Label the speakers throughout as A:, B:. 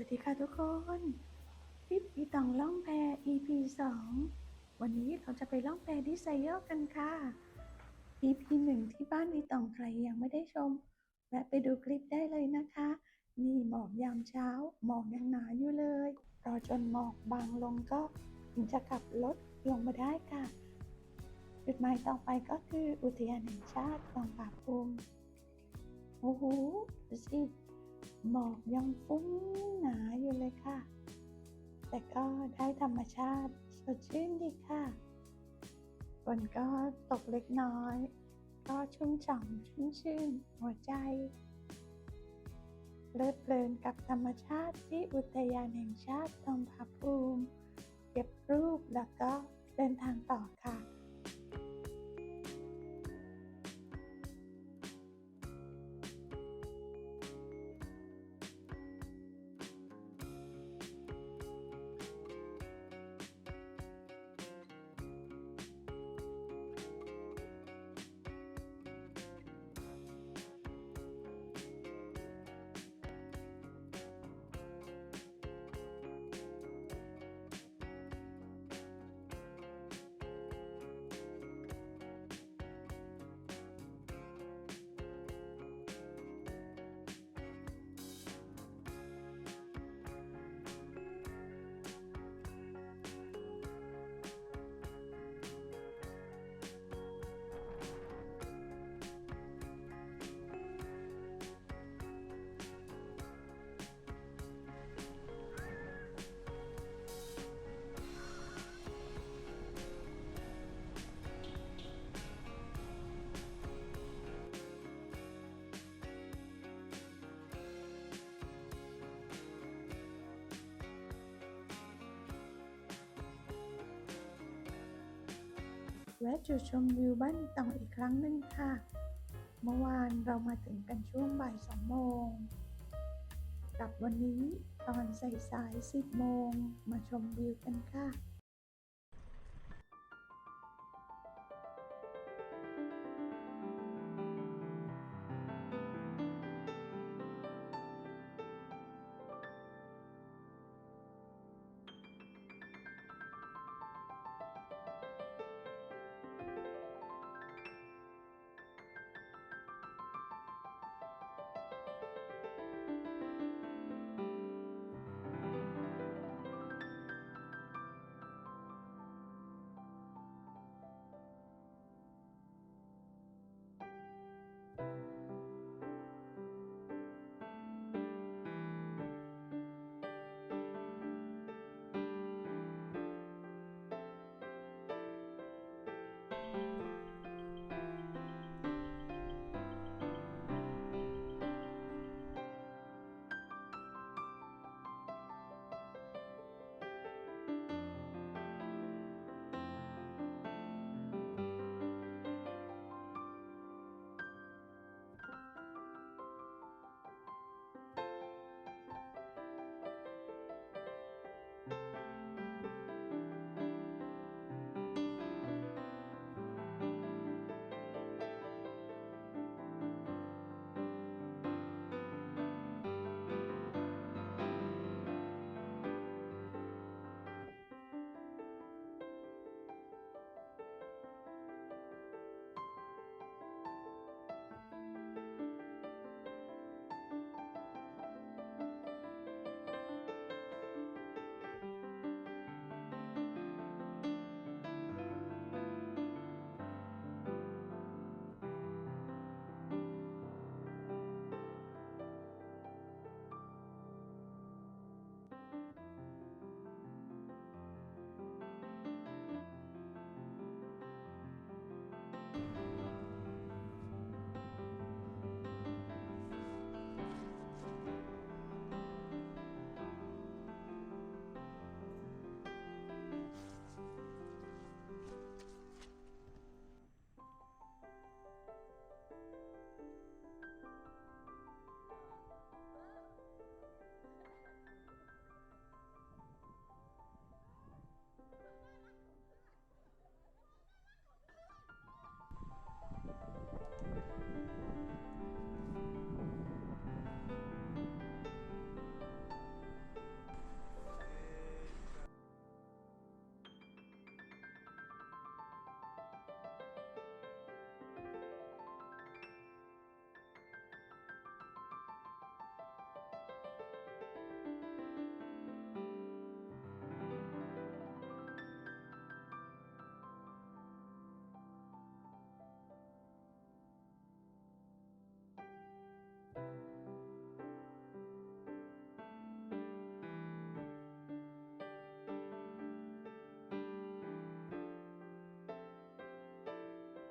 A: วัสดีค่ะทุกคนทริปอีตองล่องแพ EP 2 วันนี้เราจะไปล่องแพที่ไซโยกกันค่ะ EP 1 ที่บ้านอีตองใครยังไม่ได้ชมแวะไปดูคลิปได้เลยนะคะ นี่หมอกยามเช้า หมอกยังหนาอยู่เลยรอจนหมอกบางลงก็ถึงจะขับรถลงมาได้ค่ะจุดหมายต่อไปก็คืออุทยานแห่งชาติคลองป่าภูมิโอ้โหดูสิ หมอกยังฟุ้งหนาอยู่เลยค่ะ แต่ก็ได้ธรรมชาติสดชื่นดีค่ะฝนก็ตกเล็กน้อย ก็ชุ่มฉ่ำชุ่มชื่นหัวใจเลิดเพลินกับธรรมชาติที่อุทยานแห่งชาติทองผาภูมิ เก็บรูปแล้วก็เดินทางต่อค่ะ แวะจุดชมวิวบ้านอีตองอีกครั้งหนึ่งค่ะ เมื่อวานเรามาถึงกันช่วงบ่ายสองโมงกลับวันนี้ตอนสายสายสิบโมงมาชมวิวกันค่ะ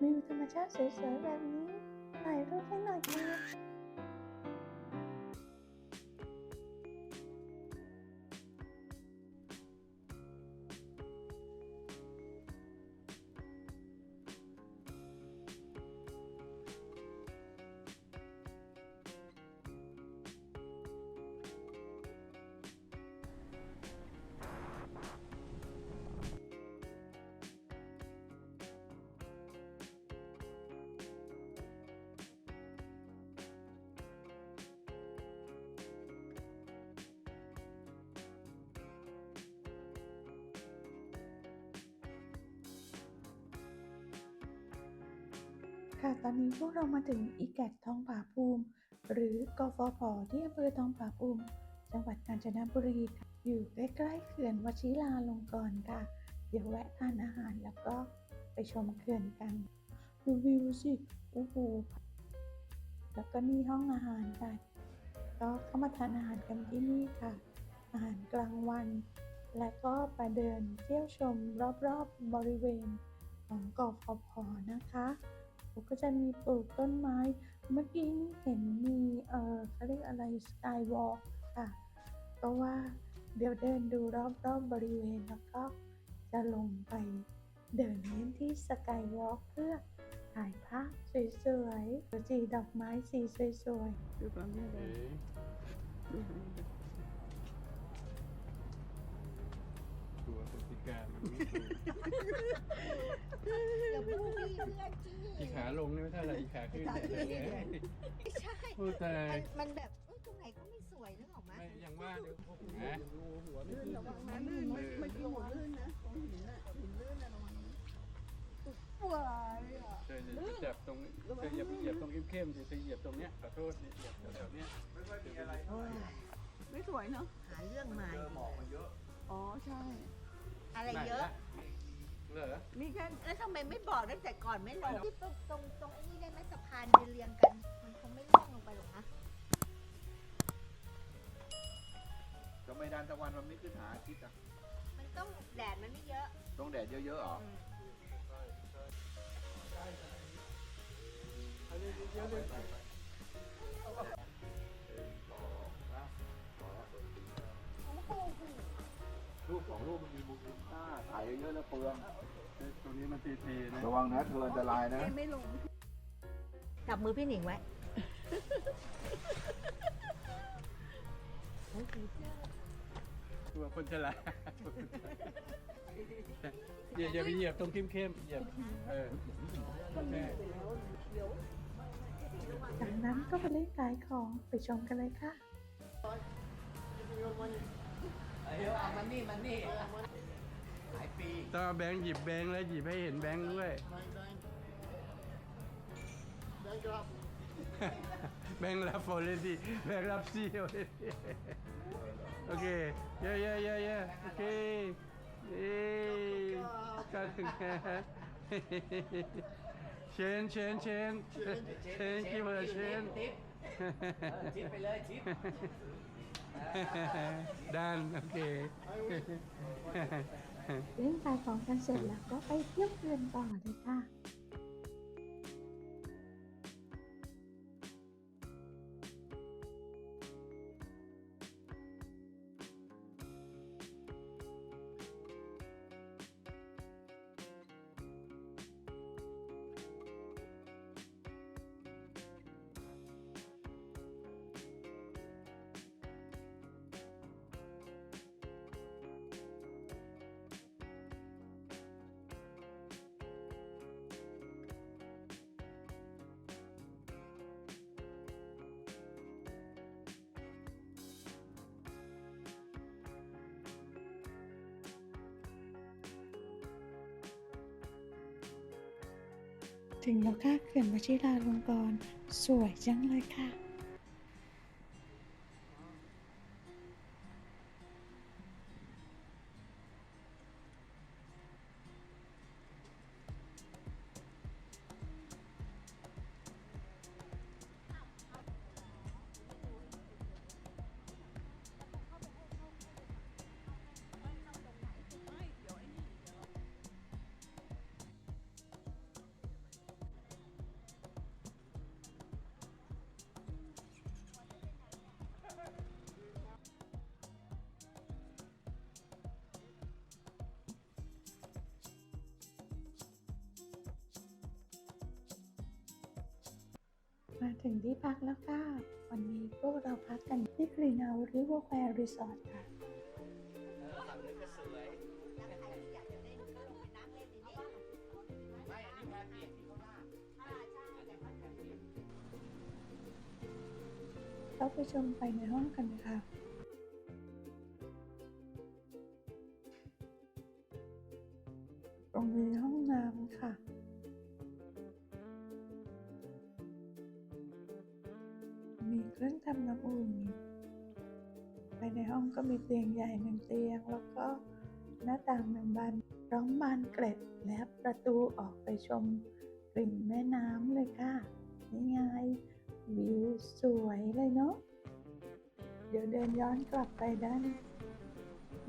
A: วิวธรรมชาติสวยๆแบบนี้ถ่ายรูปให้หน่อยค่ะ ค่ะตอนนี้พวกเรามาถึงอีแกตทองผาภูมิ หรือกฟผที่อำเภอทองผาภูมิ จังหวัดกาญจนบุรีอยู่ใกล้ๆเขื่อนวชิราลงกรณ์ค่ะ เดี๋ยวแวะทานอาหารแล้วก็ไปชมเขื่อนกันดูวิวสิโอ้โหแล้วก็นี่ห้องอาหารค่ะก็เข้ามาทานอาหารกันที่นี่ค่ะ อาหารกลางวัน และก็ไปเดินเที่ยวชมรอบๆบริเวณของกฟผนะคะ ผมก็จะมีปลูกต้นไม้ เมื่อกี้เห็นมีเออเขาเรียกอะไรสกายวอล์กค่ะ ก็ว่าเดี๋ยวเดินดูรอบๆบบริเวณแล้วก็จะลงไปเดินเล่นที่สกายวอล์กเพื่อถ่ายภาพสวยๆสีดอกไม้สีสวยๆ
B: ดูความน่ารักดูความน่ารัก
C: ตัวคนพิการมันไม่ถูก
D: อย่าพูดพี่เพื่อนจี้
C: อีขาลงนี่ไม่เท่าไหร่อีขาขึ้นเนี่ย
D: ไม่ใช่
C: พูดแต่
D: มันมันแบบเอ้ยตรงไหนก็ไม่สวยนึกออกไหม
C: ไม่ยังว่าเดี๋ยวพวกคุณนะ
B: ลื่นระวังนะลื่นเมื่อกี้หมดลื่นนะตรงหินน่ะหินลื่นนะระวังนะ
D: ว้ายอะ
C: เธอจะไปจับตรงเธออย่าไปเหยียบตรงเข้มๆสิเธอเหยียบตรงเนี้ยขอโทษนี่เหยียบแถวๆเนี้ย
B: ไม่สวยเนาะ
D: หาเรื่องใหม่
B: อ๋อใช่
D: อะไร
C: ไหน
D: เยอะ
C: ละ เหรอ
B: นี่แค่
D: แล้วทำไมไม่บอกตั้งแต่ก่อนไม่ลงที่ตรงตรงตรงไอ้นี่ได้ไหมสะพานเรียงๆกัน มันคงไม่ล่วงลงไปหรอกนะ
E: ทำไมดานตะวันวันนี้ขึ้นหาอาทิตย์อะ
D: มันต้องแดดมันไม่เยอะ
E: ต้องแดดเยอะๆเหรอ
D: อืม
E: รู
C: ตรงนี้มันทีๆนะ
E: ระวังนะเธออันตรายนะ
B: แค่ไม่ลง
D: จับมือพี่หนิงไว้
C: ตัวคนฉลาดอย่าอย่าไปเหยียบตรงเข้มๆเหยียบเออแม่
A: จากนั้นก็ไปเล่นขายของไปชมกันเลยค่ะ
C: ต้อง เอาแบงค์หยิบแบงค์แล้วหยิบให้เห็นแบงค์ด้วย แบงค์รับ already แบงค์รับซี already โอเคเย่เย่เย่เย่โอเคเอ้กันเชนเชนเชนเชนกี่เบอร์เชนทิปไปเลยทิปดันโอเค
A: เล่นขายของกันเสร็จแล้วก็ไปเที่ยวเขื่อนต่อเลยค่ะ ถึงแล้วค่ะเขื่อนวชิราลงกรณ์สวยจังเลยค่ะ มาถึงที่พักแล้วค่ะ วันนี้พวกเราพักกันที่กรีนเอาริเวอร์แควร์รีสอร์ทค่ะ
D: แล้วใครที่อยากจะเล่นก็ลงไปนั่งเล่นในนี้ไม่อันนี้แพเปียกที่เขาลากอ่าใช่แต่ว่าแพเปียก
A: เราไปชมไปในห้องกันค่ะตรงนี้ห้อง เครื่องทำน้ำอุ่นภายในห้องก็มีเตียงใหญ่หนึ่งเตียง แล้วก็หน้าต่างหนึ่งบานร้องบานเกล็ดและประตูออกไปชมกลิ่นแม่น้ำเลยค่ะนี่ไงวิวสวยเลยเนาะเดี๋ยวเดินย้อนกลับไปด้าน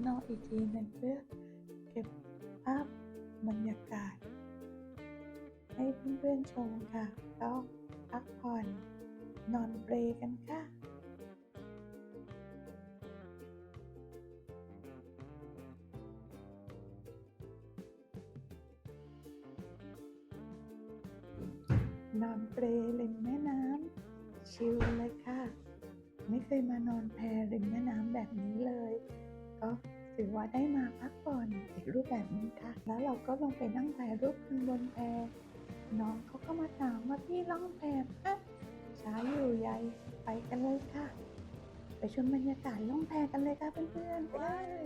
A: นอกอีกทีหนึ่งเพื่อเก็บภาพบรรยากาศ ให้เพื่อนๆชมค่ะก็พักผ่อน นอนเปรกันค่ะนอนเปรริมแม่น้ำชิลเลยค่ะ ไม่เคยมานอนแพริมแม่น้ำแบบนี้เลย ก็ถือว่าได้มาพักผ่อนอีกรูปแบบนึงค่ะ แล้วเราก็ลงไปนั่งถ่ายรูปกันบนแพน้องเขาก็มาถามว่าพี่ล่องแพปะ ช้าอยู่ใหญ่ไปกันเลยค่ะ ไปชมบรรยากาศล่องแพกันเลยค่ะเพื่อนๆไปเลย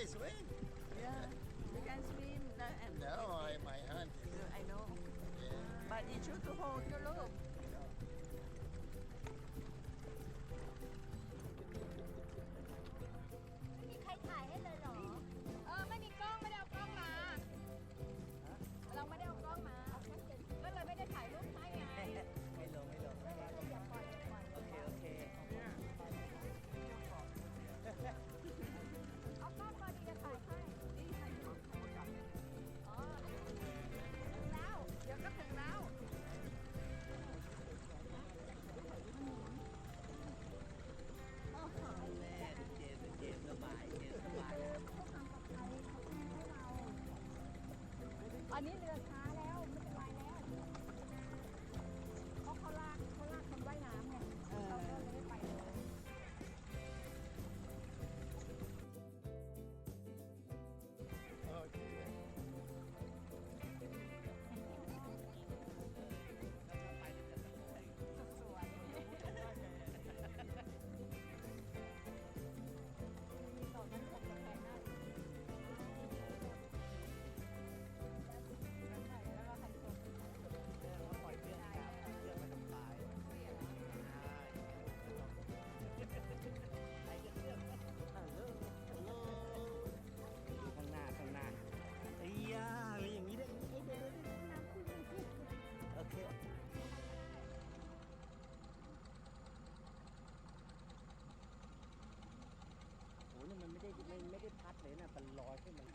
F: Oh, they.
B: Yeah you can swim and
F: No, I, my hand is.
B: I know
F: Yeah.
B: but you should to hold your rope นี้เรือ
D: ค่ะ
B: ไม่ได้
D: พัดเลยนะมันลอยขึ้นมา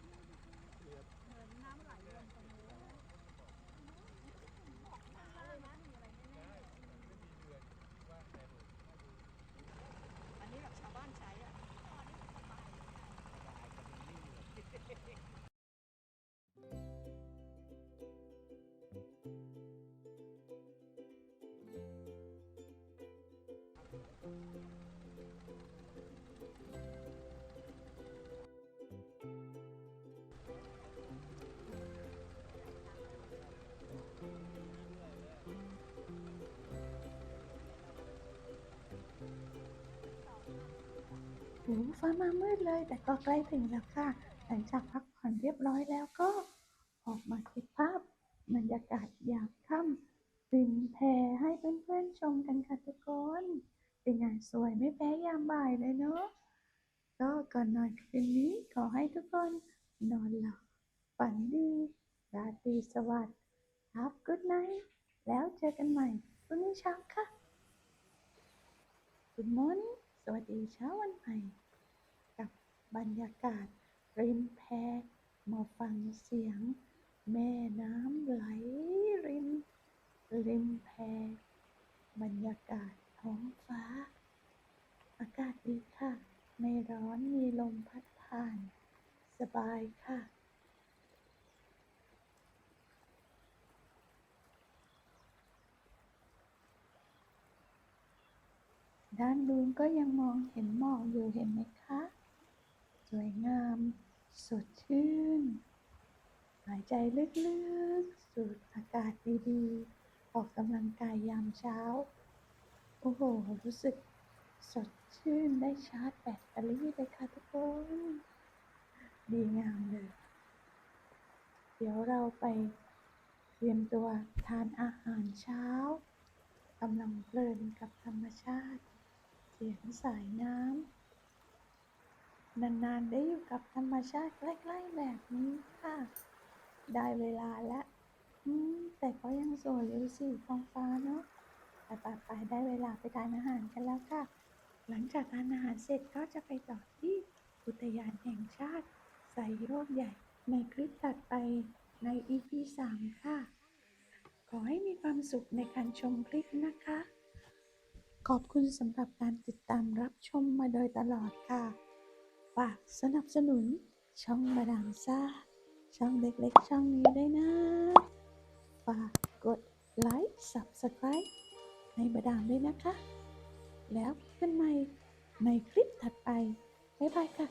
A: โอ้ฟ้ามามืดเลย แต่ก็ใกล้ถึงแล้วค่ะ หลังจากพักผ่อนเรียบร้อยแล้วก็ ออกมาเก็บภาพบรรยากาศยามค่ำริมแพให้เพื่อนๆชมกันค่ะทุกคนเป็นไงสวยไม่แพ้ยามบ่ายเลยเนาะก็ก่อนนอนคืนนี้ขอให้ทุกคนนอนหลับฝันดี ราตรีสวัสดิ์ครับกุ๊ดไนท์แล้วเจอกันใหม่พรุ่งนี้เช้าค่ะ Good morning สวัสดีเช้าวันใหม่ บรรยากาศริมแพมาฟังเสียง แม่น้ำไหลริม ริมแพบรรยากาศท้องฟ้า อากาศดีค่ะ ไม่ร้อนมีลมพัดผ่าน สบายค่ะด้านนู้นก็ยังมองเห็นหมอกอยู่เห็นไหมคะ วยงาม สดชื่น หายใจลึกๆ สูดอากาศดีๆ ออกกำลังกายยามเช้า โอ้โห รู้สึกสดชื่นได้ชาร์จแบตเตอรี่เลยค่ะทุกคน ดีงามเลย เดี๋ยวเราไปเตรียมตัวทานอาหารเช้ากำลังเพลินกับธรรมชาติ เสียงสายน้ำ นานๆได้อยู่กับธรรมชาติใกล้ๆแบบนี้ค่ะ ได้เวลาแล้วอืมแต่ก็ยังสวยอยู่สิท้องฟ้าเนาะไปไปไปได้เวลาไปทานอาหารกันแล้วค่ะ หลังจากทานอาหารเสร็จก็จะไปต่อที่อุทยานแห่งชาติไซโยกใหญ่ ในคลิปถัดไปใน EP 3 ค่ะ ขอให้มีความสุขในการชมคลิปนะคะ ขอบคุณสำหรับการติดตามรับชมมาโดยตลอดค่ะ ฝากสนับสนุนช่องมาดามซ่า ช่องเล็กๆ ช่องนี้ด้วยนะ ฝากกดไลค์ Subscribe ให้มาดามด้วยนะคะ แล้วพบกันใหม่ในคลิปถัดไป บ๊ายบายค่ะ